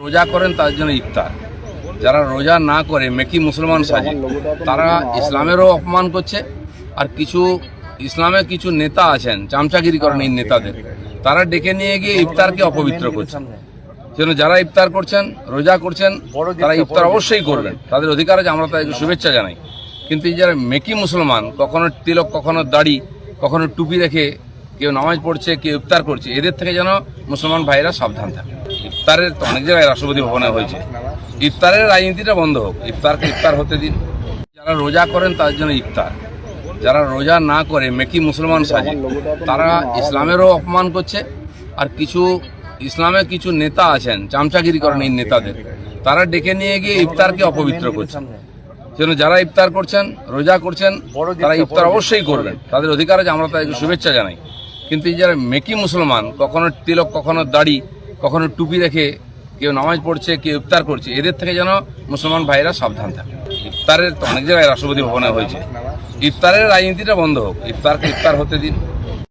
রোজা করেন তার জন্য ইফতার। যারা রোজা না করে মেকি মুসলমান সাজে তারা ইসলামেরও অপমান করছে। আর কিছু ইসলামের কিছু নেতা আছেন, চামচাগিরি করেন এই নেতাদের। তারা ডেকে নিয়ে গিয়ে ইফতারকে অপবিত্র করছেন যেন যারা ইফতার করছেন, রোজা করছেন, তারা ইফতার অবশ্যই করবেন। তাদের অধিকার আছে, আমরা তাদেরকে শুভেচ্ছা জানাই। কিন্তু যারা মেকি মুসলমান, কখনো তিলক, কখনো দাড়ি, কখনো টুপি রেখে কেউ নামাজ পড়ছে, কেউ ইফতার করছে, এদের থেকে যেন মুসলমান ভাইরা সাবধান থাকে। ইফতারের তো অনেক জায়গায় রাষ্ট্রপতি ভবনে হয়েছে। ইফতারের রাজনীতিটা বন্ধ হোক, ইফতারকে ইফতার হতে দিন। যারা রোজা করেন, তাদের জন্য ইফতার। যারা রোজা না করে, মেকি মুসলমান সাজে তারা ইসলামেরও অপমান করছে। আর কিছু ইসলামের কিছু নেতা আছেন, চামচাগিরি করেন এই নেতাদের। তারা ডেকে নিয়ে গিয়ে ইফতারকে অপবিত্র করছেন যেন যারা ইফতার করছেন, রোজা করছেন, তারা ইফতার অবশ্যই করবেন। তাদের অধিকার আছে, আমরা তাদেরকে শুভেচ্ছা জানাই। কিন্তু এই যারা মেকি মুসলমান, কখনো তিলক, কখনো দাড়ি, কখনো টুপি রেখে কেউ নামাজ পড়ছে, কেউ ইফতার করছে, এদের থেকে যেন মুসলমান ভাইরা সাবধান থাকে। ইফতারের অনেক জায়গায় রাষ্ট্রপতি ভবনে হয়েছে। ইফতারের রাজনীতিটা বন্ধ হোক, ইফতারকে ইফতার হতে দিন।